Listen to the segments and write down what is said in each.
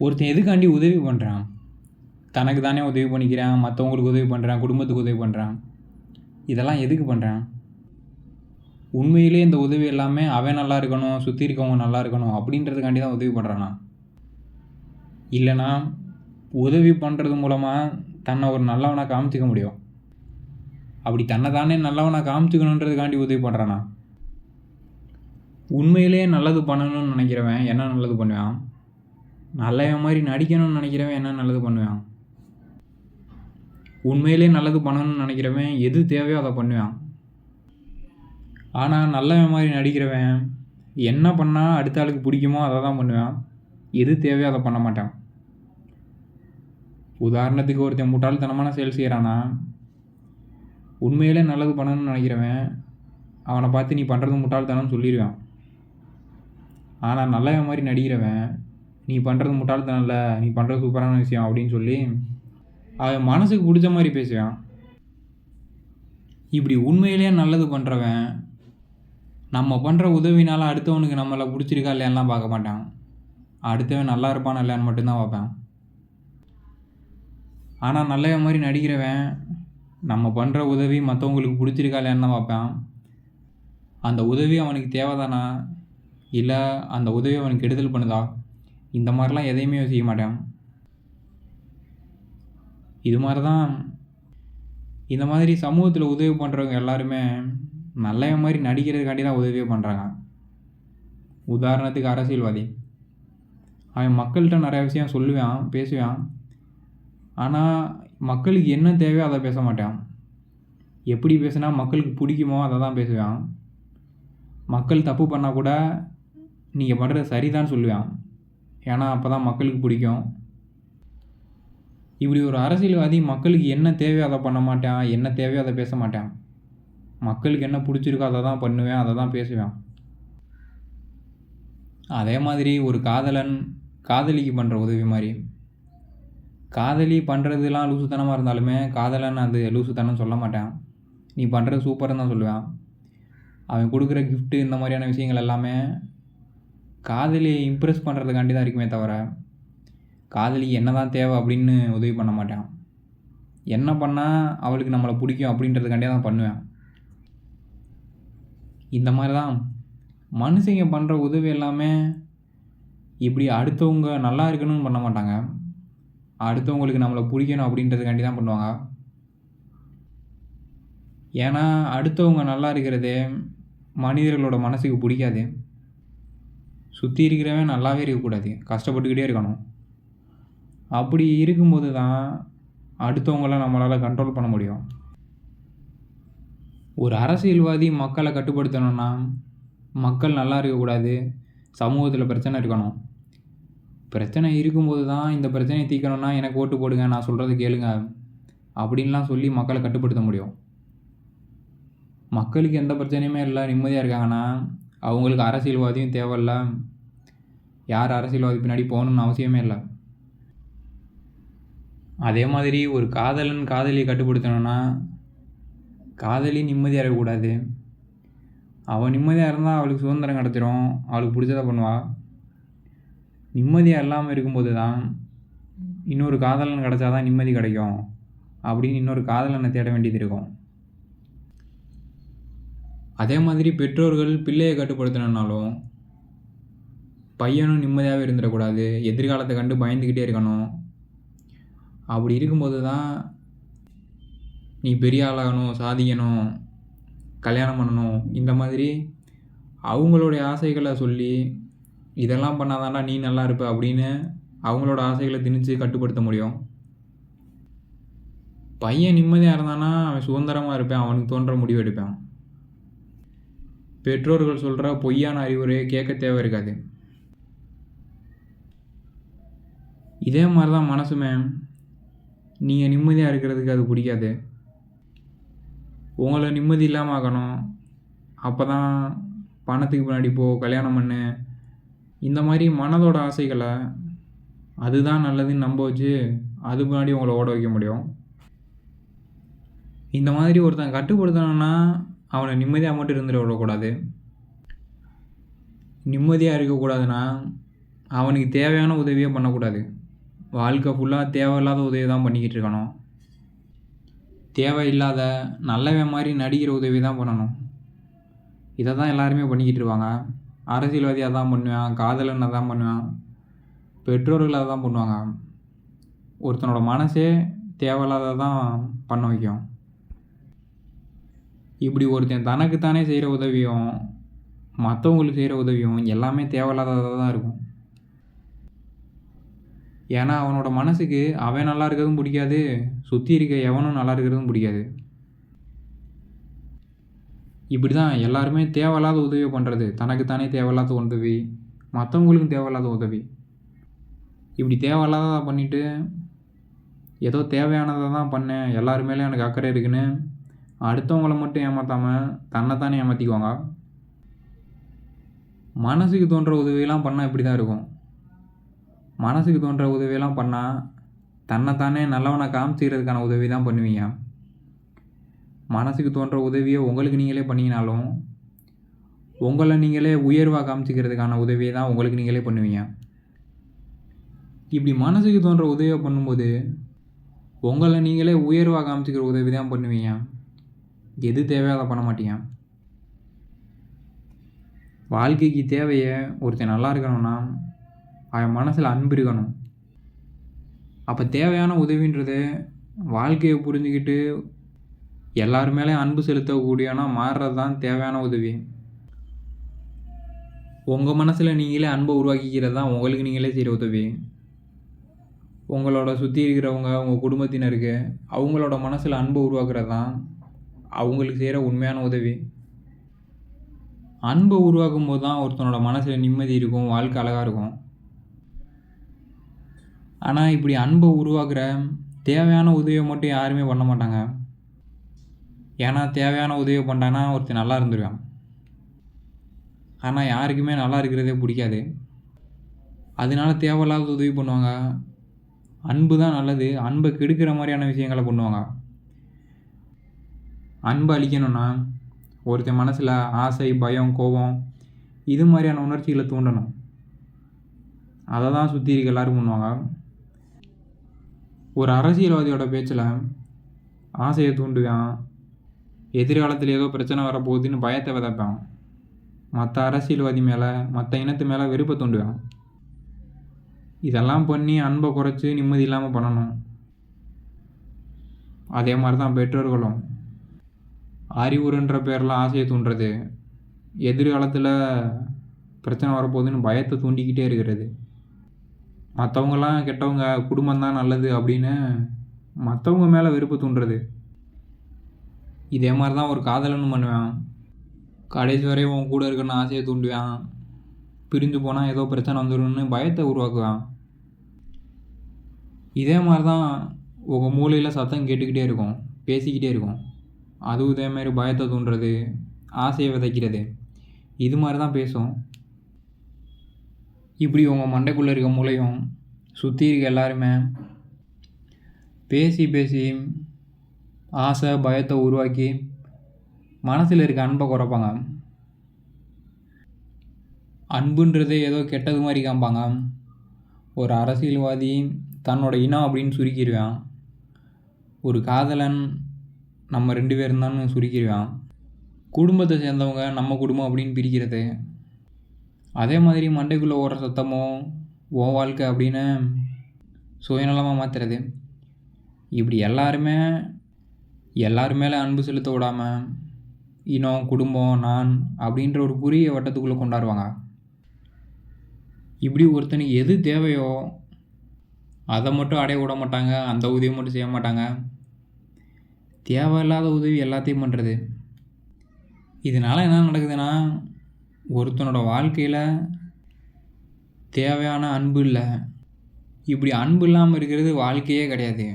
ஒருத்தன் எதுக்காண்டி உதவி பண்ணுறான் தனக்கு தானே உதவி பண்ணிக்கிறான் மற்றவங்களுக்கு உதவி பண்ணுறான் குடும்பத்துக்கு உதவி பண்ணுறான் இதெல்லாம் எதுக்கு பண்ணுறான் உண்மையிலே இந்த உதவி எல்லாமே அவன் நல்லா இருக்கணும் சுற்றி இருக்கவங்க நல்லா இருக்கணும் அப்படின்றதுக்காண்டி தான் உதவி பண்ணுறானா இல்லைனா உதவி பண்ணுறது மூலமாக தன்னை ஒரு நல்லவனாக காமிச்சிக்க முடியும். அப்படி தன்னை தானே நல்லவனாக காமிச்சிக்கணுன்றதுக்காண்டி உதவி பண்ணுறானா உண்மையிலே நல்லது பண்ணணும்னு நினைக்கிறவன் என்ன நல்லது பண்ணுவான்? நல்லவன் மாதிரி நடிக்கணும்னு நினைக்கிறவன் என்ன நல்லது பண்ணுவான்? உண்மையிலே நல்லது பண்ணணும்னு நினைக்கிறவன் எது தேவையோ அதை பண்ணுவான். ஆனால் நல்லவன் மாதிரி நடிக்கிறவன் என்ன பண்ணால் அடுத்த ஆளுக்கு பிடிக்குமோ அதை தான் பண்ணுவான். எது தேவையோ அதை பண்ண மாட்டான். உதாரணத்துக்கு ஒருத்தன் முட்டாள்தனமான செயல் செய்கிறானா உண்மையிலே நல்லது பண்ணணும்னு நினைக்கிறவன் அவனை பார்த்து நீ பண்ணுறது முட்டாள்தனம்னு சொல்லிடுவான். ஆனால் நல்லவன் மாதிரி நடிக்கிறவன் நீ பண்ணுறது முட்டாள்தனம் இல்லை நீ பண்ணுறது சூப்பரான விஷயம் அப்படின்னு சொல்லி அவன் மனசுக்கு பிடிச்ச மாதிரி பேசுவான் இப்படி உண்மையிலேயே நல்லது பண்ணுறவன் நம்ம பண்ணுற உதவினால அடுத்தவனுக்கு நம்மளை பிடிச்சிருக்கா இல்லையான்லாம் பார்க்க மாட்டான். அடுத்தவன் நல்லா இருப்பானா இல்லையான்னு மட்டும்தான் பார்ப்பேன். ஆனால் நல்ல மாதிரி நடிக்கிறவன் நம்ம பண்ணுற உதவி மற்றவங்களுக்கு பிடிச்சிருக்கா இல்லையான்னு தான் பார்ப்பேன். அந்த உதவி அவனுக்கு தேவைதானா? இல்லை அந்த உதவி அவனுக்கு கெடுதல் பண்ணுதா? இந்த மாதிரிலாம் எதையுமே யோசிக்க மாட்டேன். இது மாதிரி தான் இந்த மாதிரி சமூகத்தில் உதவி பண்ணுறவங்க எல்லாருமே நல்ல மாதிரி நடிக்கிறதுக்காண்டி தான் உதவியே பண்ணுறாங்க உதாரணத்துக்கு அரசியல்வாதி. அவன் மக்கள்கிட்ட நிறைய விஷயம் சொல்லுவான் பேசுவான். ஆனால் மக்களுக்கு என்ன தேவையோ அதை பேச மாட்டான். எப்படி பேசுனா மக்களுக்கு பிடிக்குமோ அதை தான் பேசுவான். மக்கள் தப்பு பண்ணால் கூட நீங்கள் பண்ணுறது சரிதான் சொல்லுவான். ஏன்னா அப்போ தான் மக்களுக்கு பிடிக்கும். இப்படி ஒரு அரசியல்வாதி மக்களுக்கு என்ன தேவையோ அதை பண்ண மாட்டான் என்ன தேவையோ அதை பேச மாட்டான். மக்களுக்கு என்ன பிடிச்சிருக்கோ அதை தான் பண்ணுவேன் அதை தான் பேசுவேன். அதே மாதிரி ஒரு காதலன் காதலிக்கு பண்ணுற உதவி மாதிரி. காதலி பண்ணுறதுலாம் லூசுத்தனமாக இருந்தாலுமே காதலன் அது லூசுத்தனம் சொல்ல மாட்டேன். நீ பண்ணுறது சூப்பர்னு தான் சொல்லுவேன். அவன் கொடுக்குற கிஃப்ட்டு இந்த மாதிரியான விஷயங்கள் எல்லாமே காதலியை இம்ப்ரெஸ் பண்ணுறதுக்காண்டி தான் இருக்குமே தவிர காதலி என்ன தான் தேவை அப்படின்னு உதவி பண்ண மாட்டேன். என்ன பண்ணால் அவளுக்கு நம்மளை பிடிக்கும் அப்படின்றதுக்காண்டியே தான் பண்ணுவேன். இந்த மாதிரி தான் மனுஷங்க பண்ணுற உதவி எல்லாமே இப்படி அடுத்தவங்க நல்லா இருக்கணும்னு பண்ண மாட்டாங்க. அடுத்தவங்களுக்கு நம்மளை பிடிக்கணும் அப்படின்றதுக்காண்டி தான் பண்ணுவாங்க. ஏன்னா அடுத்தவங்க நல்லா இருக்கிறதே மனிதர்களோட மனசுக்கு பிடிக்காது. சுற்றி இருக்கிறவன் நல்லாவே இருக்கக்கூடாது. கஷ்டப்பட்டுக்கிட்டே இருக்கணும். அப்படி இருக்கும்போது தான் அடுத்தவங்கள நம்மளால் கண்ட்ரோல் பண்ண முடியும். ஒரு அரசியல்வாதி மக்களை கட்டுப்படுத்தணும்னா மக்கள் நல்லா இருக்கக்கூடாது. சமூகத்தில் பிரச்சனை இருக்கணும். பிரச்சனை இருக்கும்போது தான் இந்த பிரச்சனையை தீர்க்கணும்னா எனக்கு ஓட்டு போடுங்க நான் சொல்கிறத கேளுங்க அப்படின்லாம் சொல்லி மக்களை கட்டுப்படுத்த முடியும். மக்களுக்கு எந்த பிரச்சனையுமே இல்லை நிம்மதியாக இருக்காங்கன்னா அவங்களுக்கு அரசியல்வாதியும் தேவையில்ல. யார் அரசியல்வாதி பின்னாடி போகணுன்னு அவசியமே இல்லை. அதே மாதிரி ஒரு காதலன் காதலியை கட்டுப்படுத்தணும்னா காதலி நிம்மதியாக இருக்கக்கூடாது. அவள் நிம்மதியாக இருந்தால் அவளுக்கு சுதந்திரம் கிடச்சிரும். அவளுக்கு பிடிச்சதை பண்ணுவாள் நிம்மதியாக இல்லாமல் இருக்கும்போது தான் இன்னொரு காதலன் கிடச்சா தான் நிம்மதி கிடைக்கும். அப்படின்னு இன்னொரு காதலனை தேட வேண்டியது இருக்கும். அதே மாதிரி பெற்றோர்கள் பிள்ளையை கட்டுப்படுத்தினாலும் பையனும் நிம்மதியாகவே இருந்துடக்கூடாது. எதிர்காலத்தை கண்டு பயந்துக்கிட்டே இருக்கணும். அப்படி இருக்கும்போது தான் நீ பெரிய ஆளாகணும் சாதிக்கணும் கல்யாணம் பண்ணணும் இந்த மாதிரி அவங்களுடைய ஆசைகளை சொல்லி இதெல்லாம் பண்ணாதான்டா நீ நல்லா இருப்ப அப்படின்னு அவங்களோட ஆசைகளை திணித்து கட்டுப்படுத்த முடியும். பையன் நிம்மதியாக இருந்தானா அவன் சுதந்திரமாக இருப்பேன் அவனுக்கு தோன்ற முடிவு எடுப்பான். பெற்றோர்கள் சொல்கிற பொய்யான அறிவுரையை கேட்க தேவை இருக்காது. இதே மாதிரி தான் மனசுமே. நீங்கள் நிம்மதியாக இருக்கிறதுக்கு அது பிடிக்காது. உங்களை நிம்மதி இல்லாமல் ஆக்கணும் அப்போ தான் பணத்துக்கு பின்னாடி போ கல்யாணம் பண்ணு. இந்த மாதிரி மனதோட ஆசைகளை அதுதான் நல்லதுன்னு நம்ப வச்சு அது முன்னாடி உங்களை ஓட வைக்க முடியும். இந்த மாதிரி ஒருத்தன் கட்டுப்படுத்தணும்னா அவனை நிம்மதியாக மட்டும் இருந்துட்டு விடக்கூடாது. நிம்மதியாக இருக்கக்கூடாதுன்னா அவனுக்கு தேவையான உதவியே பண்ணக்கூடாது. வாழ்க்கை ஃபுல்லாக தேவையில்லாத உதவி தான் பண்ணிக்கிட்டு இருக்கணும். தேவையில்லாத நல்லவன் மாதிரி நடிக்கிற உதவி தான் பண்ணணும். இதை தான் எல்லாருமே பண்ணிக்கிட்டு இருப்பாங்க. அரசியல்வாதியாக தான் பண்ணுவான் காதலனை அதான் பண்ணுவான் பெற்றோர்கள் அதை தான் பண்ணுவாங்க. ஒருத்தனோட மனசே தேவையில்லாத தான் பண்ண வைக்கும். இப்படி ஒருத்தன் தனக்குத்தானே செய்கிற உதவியும் மற்றவங்களுக்கு செய்கிற உதவியும் எல்லாமே தேவையில்லாததாக தான் இருக்கும். ஏன்னா அவனோட மனசுக்கு அவன் நல்லா இருக்கிறதும் பிடிக்காது சுற்றி இருக்க எவனும் நல்லா இருக்கிறதும் பிடிக்காது. இப்படி தான் எல்லாருமே தேவையில்லாத உதவி பண்ணுறது தனக்குத்தானே தேவையில்லாத உதவி மற்றவங்களுக்கும் தேவையில்லாத உதவி. இப்படி தேவையில்லாததாக பண்ணிவிட்டு ஏதோ தேவையானதை தான் பண்ணேன் எல்லாருமேலே எனக்கு அக்கறை இருக்குன்னு அடுத்தவங்கள மட்டும் ஏமாற்றாமல் தன்னைத்தானே ஏமாற்றிக்குவாங்க மனசுக்கு தோன்ற உதவியெல்லாம் பண்ணால் இப்படி தான் இருக்கும். மனசுக்கு தோன்ற உதவியெல்லாம் பண்ணால் தன்னைத்தானே நல்லவனை காமிச்சிக்கிறதுக்கான உதவி தான் பண்ணுவீங்க. மனசுக்கு தோன்ற உதவியை உங்களுக்கு நீங்களே பண்ணிங்கனாலும் உங்களை நீங்களே உயர்வாக காமிச்சிக்கிறதுக்கான உதவியை தான் உங்களுக்கு நீங்களே பண்ணுவீங்க. இப்படி மனசுக்கு தோன்ற உதவியை பண்ணும்போது உங்களை நீங்களே உயர்வாக காமிச்சிக்கிற உதவி தான் பண்ணுவீங்க. எது தேவையோ அதை பண்ண மாட்டீங்க வாழ்க்கைக்கு தேவையை ஒருத்தன் நல்லா இருக்கணும்னா அவன் மனசில் அன்பு இருக்கணும். அப்போ தேவையான உதவின்றது வாழ்க்கையை புரிஞ்சுக்கிட்டு எல்லார் மேலேயும் அன்பு செலுத்தக்கூடியனா மாறுறது தான் தேவையான உதவி. உங்கள் மனசில் நீங்களே அன்பை உருவாக்கிக்கிறது தான் உங்களுக்கு நீங்களே செய்கிற உதவி. உங்களோட சுற்றி இருக்கிறவங்க உங்கள் குடும்பத்தினருக்கு அவங்களோட மனசில் அன்பை உருவாக்குறது தான் அவங்களுக்கு செய்கிற உண்மையான உதவி. அன்பை உருவாக்கும் போது தான் ஒருத்தனோட மனசில் நிம்மதி இருக்கும் வாழ்க்கை அழகாக இருக்கும். ஆனால் இப்படி அன்பை உருவாக்குற தேவையான உதவியை மட்டும் யாருமே பண்ண மாட்டாங்க. ஏன்னா தேவையான உதவி பண்ணான்னா ஒருத்தர் நல்லா இருந்துருவான். ஆனால் யாருக்குமே நல்லா இருக்கிறதே பிடிக்காது. அதனால தேவையில்லாத உதவி பண்ணுவாங்க. அன்பு தான் நல்லது. அன்பை கெடுக்கிற மாதிரியான விஷயங்களை பண்ணுவாங்க. அன்பை அளிக்கணும்னா ஒருத்தன் மனசில் ஆசை பயம் கோபம் இது மாதிரியான உணர்ச்சிகளை தூண்டணும். அதை தான் சுற்றி இருக்க எல்லோரும் பண்ணுவாங்க. ஒரு அரசியல்வாதியோட பேச்சில் ஆசையை தூண்டுவான். எதிர்காலத்தில் ஏதோ பிரச்சனை வரப்போகுதுன்னு பயத்தை விதைப்பான். மற்ற அரசியல்வாதி மேலே மற்ற இனத்து மேலே வெறுப்பை தூண்டுவான். இதெல்லாம் பண்ணி அன்பை குறைச்சி நிம்மதி இல்லாமல் பண்ணணும். அதே மாதிரி தான் பெற்றோர்களும். அறிவுறுன்ற பேரில் ஆசையை தூண்டுறது. எதிர்காலத்தில் பிரச்சனை வரப்போகுதுன்னு பயத்தை தூண்டிக்கிட்டே இருக்கிறது. மற்றவங்களாம் கெட்டவங்க குடும்பம் தான் நல்லது அப்படின்னு மற்றவங்க மேலே வெறுப்பு தூண்டுறது. இதே மாதிரி தான் ஒரு காதலன்னு பண்ணுவேன். கடைசி வரையும் உன் கூட இருக்கணும்னு ஆசையை தூண்டுவேன். பிரிஞ்சு போனால் ஏதோ பிரச்சனை வந்துடும்னு பயத்தை உருவாக்குவேன். இதே மாதிரி தான் உங்கள் மூலையில் சத்தம் கேட்டுக்கிட்டே இருக்கும் பேசிக்கிட்டே இருக்கும். அதுவும் இதேமாரி பயத்தை தூண்டுறது ஆசையை விதைக்கிறது. இது மாதிரி தான் பேசும். இப்படி உங்கள் மண்டைக்குள்ளே இருக்க மூளையும் சுற்றி இருக்க எல்லாருமே பேசி பேசி ஆசை பயத்தை உருவாக்கி மனசில் இருக்க அன்பை குறைப்பாங்க. அன்புன்றதே ஏதோ கெட்டது மாதிரி காம்பாங்க. ஒரு அரசியல்வாதி தன்னோட இனம் அப்படின்னு சுருக்கிடுவான். ஒரு காதலன் நம்ம ரெண்டு பேரும் தான் சுருக்கிடுவான் குடும்பத்தை சேர்ந்தவங்க நம்ம குடும்பம் அப்படின்னு பிரிக்கிறது. அதே மாதிரி மண்டைக்குள்ளே ஓடுற சத்தமோ ஓ வாழ்க்கை அப்படின்னு சுயநலமாக மாற்றுறது இப்படி எல்லாருமே எல்லார் மேலே அன்பு செலுத்த விடாமல் இனம் குடும்பம் நான் அப்படின்ற ஒரு குறுகிய வட்டத்துக்குள்ளே கொண்டாடுவாங்க. இப்படி ஒருத்தனுக்கு எது தேவையோ அதை மட்டும் அடைய விட மாட்டாங்க அந்த உதவி மட்டும் செய்ய மாட்டாங்க. தேவையில்லாத உதவி எல்லாத்தையும் பண்ணுறது இதனால் என்ன நடக்குதுன்னா ஒருத்தனோட வாழ்க்கையில் தேவையான அன்பு இல்லை. இப்படி அன்பு இல்லாமல் இருக்கிறது வாழ்க்கையே கிடையாது.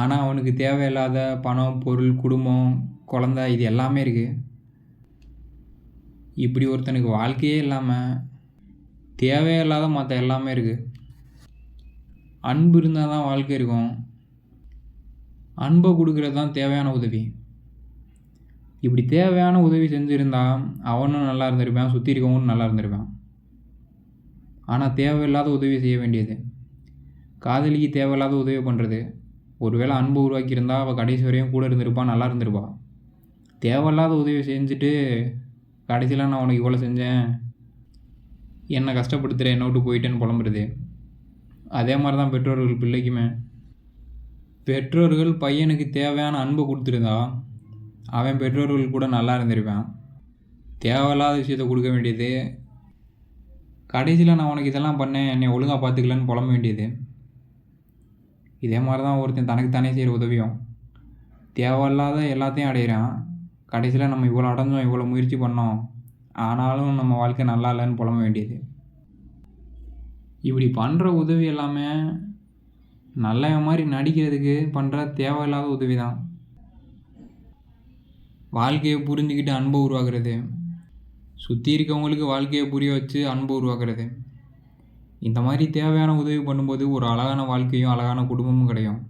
ஆனால் அவனுக்கு தேவையில்லாத பணம் பொருள் குடும்பம் குழந்த இது எல்லாமே இருக்குது இப்படி ஒருத்தனுக்கு வாழ்க்கையே இல்லாமல் தேவையில்லாத மற்ற எல்லாமே இருக்குது அன்பு இருந்தால் தான் வாழ்க்கை இருக்கும். அன்பை கொடுக்குறது தான் தேவையான உதவி. இப்படி தேவையான உதவி செஞ்சுருந்தா அவனும் நல்லா இருந்திருப்பான் சுற்றி இருக்கவனும் நல்லா இருந்திருப்பான். ஆனால் தேவையில்லாத உதவி செய்ய வேண்டியது. காதலிக்கு தேவையில்லாத உதவி பண்ணுறது ஒருவேளை அன்பு உருவாக்கியிருந்தா அவள் கடைசி வரையும் கூட இருந்திருப்பான் நல்லா இருந்திருப்பா. தேவையில்லாத உதவி செஞ்சுட்டு கடைசியில் நான் உனக்கு இவ்வளோ செஞ்சேன். என்னை கஷ்டப்படுத்துகிற என்னை விட்டு போயிட்டேன்னு புலம்புறது. அதே மாதிரி தான் பெற்றோர்கள் பிள்ளைக்குமே. பெற்றோர்கள் பையனுக்கு தேவையான அன்பை கொடுத்துருந்தா அவன் பெற்றோர்கள் கூட நல்லா இருந்திருப்பான். தேவையில்லாத விஷயத்த கொடுக்க வேண்டியது. கடைசியில் நான் உனக்கு இதெல்லாம் பண்ணேன் என்னை ஒழுங்காக பார்த்துக்கலன்னு புலம்ப வேண்டியது. இதே மாதிரி தான் ஒருத்தன் தனக்கு தானே செய்கிற உதவியும். தேவையில்லாத எல்லாத்தையும் அடையிறான். கடைசியில் நம்ம இவ்வளோ அடைஞ்சோம் இவ்வளோ முயற்சி பண்ணோம். ஆனாலும் நம்ம வாழ்க்கை நல்லா இல்லைன்னு புலம்ப வேண்டியது. இப்படி பண்ணுற உதவி எல்லாமே நல்லவன் மாதிரி நடிக்கிறதுக்கு பண்ணுற தேவையில்லாத உதவி தான் வாழ்க்கையை புரிஞ்சுக்கிட்டு அன்பை உருவாக்குறது. சுற்றி இருக்கவங்களுக்கு வாழ்க்கையை புரிய வச்சு அன்பை உருவாக்குறது. இந்த மாதிரி தேவையான உதவி பண்ணும்போது ஒரு அழகான வாழ்க்கையும் அழகான குடும்பமும் கிடைக்கும்